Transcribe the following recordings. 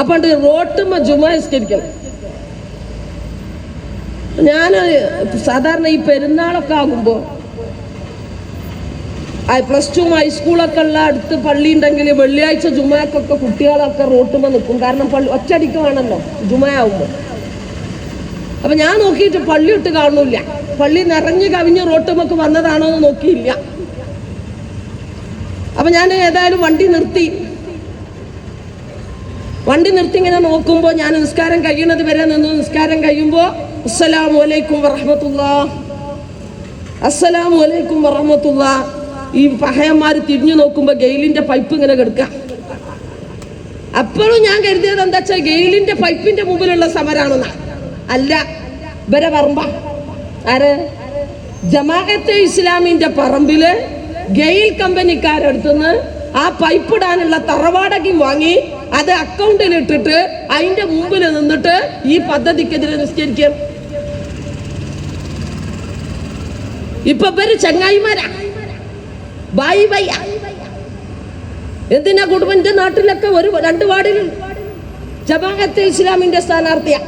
അപ്പണ്ട് റോട്ടുമ്മ ജുമ നിസ്കരിക്കണം. ഞാൻ സാധാരണ ഈ പെരുന്നാളൊക്കെ ആകുമ്പോൾ പ്ലസ് ടു ഹൈസ്കൂളൊക്കെ ഉള്ള അടുത്ത് പള്ളി ഉണ്ടെങ്കിൽ വെള്ളിയാഴ്ച ജുമാക്കൊക്കെ കുട്ടികളൊക്കെ റോട്ടുമ്മ നിൽക്കും. കാരണം പള്ളി ഒറ്റടിക്ക് വേണമല്ലോ ജുമയാവുമ്പോൾ അപ്പൊ ഞാൻ നോക്കിയിട്ട് പള്ളി ഇട്ട് കാണില്ല പള്ളി നിറഞ്ഞു കവിഞ്ഞ് റോട്ടുമ്മക്ക് വന്നതാണോ എന്ന് നോക്കിയില്ല. അപ്പൊ ഞാൻ ഏതായാലും വണ്ടി നിർത്തി. വണ്ടി നിർത്തി ഇങ്ങനെ നോക്കുമ്പോൾ ഞാൻ നിസ്കാരം കഴിയുന്നത് വരെ നിന്ന് നിസ്കാരം കഴിയുമ്പോൾ അസ്സലാമു അലൈക്കും വറഹമത്തുള്ള. അസ്സലാമു അലൈക്കും വറഹമത്തുള്ള. ഈ പഹയന്മാർ തിരിഞ്ഞു നോക്കുമ്പോൾ ഗെയിലിന്റെ പൈപ്പ് ഇങ്ങനെ കിടക്കുക അപ്പോഴും ഞാൻ കരുതിയത് എന്താ വെച്ചാൽ ഗെയിലിന്റെ പൈപ്പിന്റെ മുമ്പിലുള്ള സമരാണെന്നാ. അല്ല ഇവരെ പറമ്പ. ആര്? ജമാഅത്തെ ഇസ്ലാമിന്റെ പറമ്പിൽ ഗെയിൽ കമ്പനിക്കാരടുത്തുനിന്ന് ആ പൈപ്പ് ഇടാനുള്ള തറവാടകം വാങ്ങി അത് അക്കൗണ്ടിൽ ഇട്ടിട്ട് അതിന്റെ മുമ്പിൽ നിന്നിട്ട് ഈ പദ്ധതിക്കെതിരെ നിസ്കരിക്കും. ഇപ്പൊ പേര് ചങ്ങായിമാരാ. Bye bye. എന്തിനാ കുടുംബന്റെ നാട്ടിലൊക്കെ ഒരു രണ്ട് വാർഡിൽ ജമാഅത്തെ ഇസ്ലാമിന്റെ സ്ഥാനാർത്ഥിയ.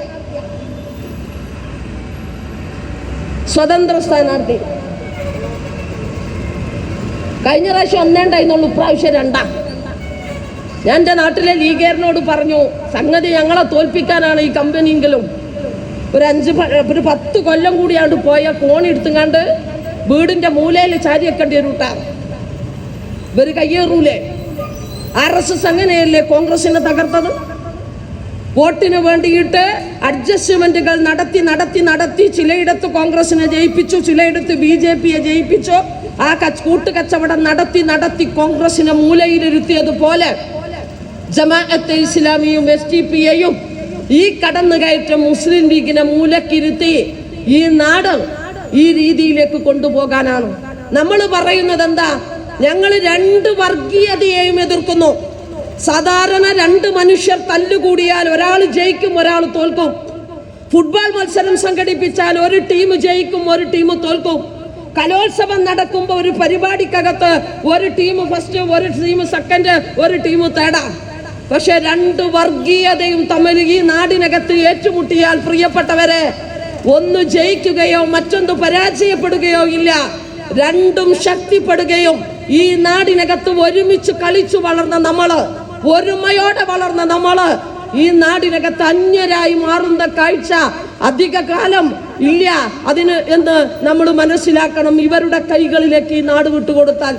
സ്വതന്ത്ര സ്ഥാനാർത്ഥി. കഴിഞ്ഞ പ്രാവശ്യം ഒന്നേ ഉണ്ടായിരുന്നുള്ളൂ ഇപ്രാവശ്യം രണ്ടാ. ഞാൻ എന്റെ നാട്ടിലെ ലീഗേറിനോട് പറഞ്ഞു സംഗതി ഞങ്ങളെ തോൽപ്പിക്കാനാണ് ഈ കമ്പനിയെങ്കിലും. ഒരു അഞ്ച് ഒരു പത്ത് കൊല്ലം കൂടിയാണ്ട് പോയ കോണി എടുത്തുങ്ങാണ്ട് വീടിന്റെ മൂലയിൽ ഒരു കൂട്ടാ ഇവർ കയ്യേറൂലേ? ആർ എസ് എസ് അങ്ങനെയല്ലേ കോൺഗ്രസിനെ തകർത്തത്? വോട്ടിന് വേണ്ടിയിട്ട് അഡ്ജസ്റ്റ്മെന്റുകൾ നടത്തി നടത്തി നടത്തി ചിലയിടത്ത് കോൺഗ്രസിനെ ജയിപ്പിച്ചു ചിലയിടത്ത് ബി ജെ പിയെ ജയിപ്പിച്ചു. ആ കച്ച് കൂട്ടുകച്ചവടം നടത്തി നടത്തി കോൺഗ്രസിനെ മൂലയിലിരുത്തിയതുപോലെ ജമാഅത്തെ ഇസ്ലാമിയും എസ് ടി പിയെയും ഈ കടന്നുകയറ്റം മുസ്ലിം ലീഗിനെ മൂലക്കിരുത്തി ഈ നാട് ഈ രീതിയിലേക്ക് കൊണ്ടുപോകാനാണ്. നമ്മൾ പറയുന്നത് എന്താ ഞങ്ങൾ രണ്ട് വർഗീയതയെയും എതിർക്കുന്നു. സാധാരണ രണ്ട് മനുഷ്യർ തല്ലുകൂടിയാൽ ഒരാൾ ജയിക്കും ഒരാൾ തോൽക്കും. ഫുട്ബോൾ മത്സരം സംഘടിപ്പിച്ചാൽ ഒരു ടീം ജയിക്കും ഒരു ടീം തോൽക്കും. കലോത്സവം നടക്കുമ്പോൾ ഒരു പരിപാടിക്കകത്ത് ഒരു ടീം ഫസ്റ്റ് ഒരു ടീം സെക്കൻഡ് ഒരു ടീം തേടാം പക്ഷെ രണ്ട് വർഗീയതയും തമ്മിൽ ഈ നാടിനകത്ത് ഏറ്റുമുട്ടിയാൽ പ്രിയപ്പെട്ടവരെ ഒന്ന് ജയിക്കുകയോ മറ്റൊന്ന് പരാജയപ്പെടുകയോ ഇല്ല. രണ്ടും ശക്തിപ്പെടുകയും ഈ നാടിനകത്ത് ഒരുമിച്ച് കളിച്ചു വളർന്ന നമ്മൾ ഒരുമയോടെ വളർന്ന നമ്മൾ ഈ നാടിനകത്ത് അന്യരായി മാറുന്ന കാഴ്ച അധിക കാലം ഇല്ല. അതിന് എന്ന് നമ്മൾ മനസ്സിലാക്കണം. ഇവരുടെ കൈകളിലേക്ക് ഈ നാട് വിട്ടുകൊടുത്താൽ